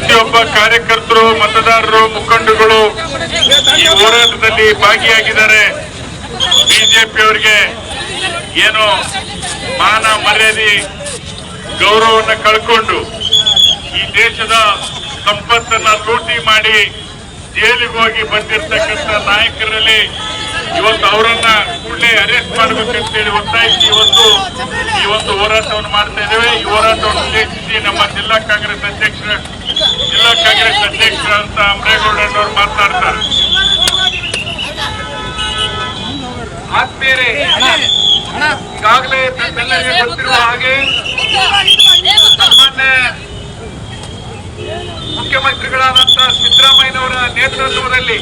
ಪ್ರತಿಯೊಬ್ಬ ಕಾರ್ಯಕರ್ತರು, ಮತದಾರರು, ಮುಖಂಡರುಗಳು ಈ ಹೋರಾಟದಲ್ಲಿ ಭಾಗಿಯಾಗಿದ್ದಾರೆ. ಬಿಜೆಪಿಯವರಿಗೆ ಏನು ಮಾನ ಮರ್ಯಾದೆ, ಗೌರವವನ್ನು ಕಳ್ಕೊಂಡು ಈ ದೇಶದ ಸಂಪತ್ತನ್ನ ಲೂಟಿ ಮಾಡಿ ಜೈಲಿಗೆ ಹೋಗಿ ಬಂದಿರತಕ್ಕಂತ ನಾಯಕರಲ್ಲಿ ಇವತ್ತು ಅವರನ್ನ ಕೂಡಲೇ ಅರೆಸ್ಟ್ ಮಾಡಬೇಕಂತೇಳಿ ಒತ್ತಾಯಿಸಿ ಇವತ್ತು ಈ ಒಂದು ಹೋರಾಟವನ್ನು ಮಾಡ್ತಾ ಇದ್ದೇವೆ. ಈ ಹೋರಾಟವನ್ನು ಕಾಂಗ್ರೆಸ್ ಅಧ್ಯಕ್ಷರಂತ ಅಮರೇಗೌಡನವರು ಮಾತನಾಡ್ತಾರೆ ಆತ್ಮೀಯರೇ ಈಗಾಗಲೇ ತಮ್ಮೆಲ್ಲರಿಗೂ ಗೊತ್ತಿರುವ ಹಾಗೆ ಸನ್ಮಾನ್ಯ ಮುಖ್ಯಮಂತ್ರಿಗಳಾದಂತಹ ಸಿದ್ದರಾಮಯ್ಯನವರ ನೇತೃತ್ವದಲ್ಲಿ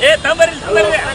¡Eh, tambor, tambor! ¡Eh,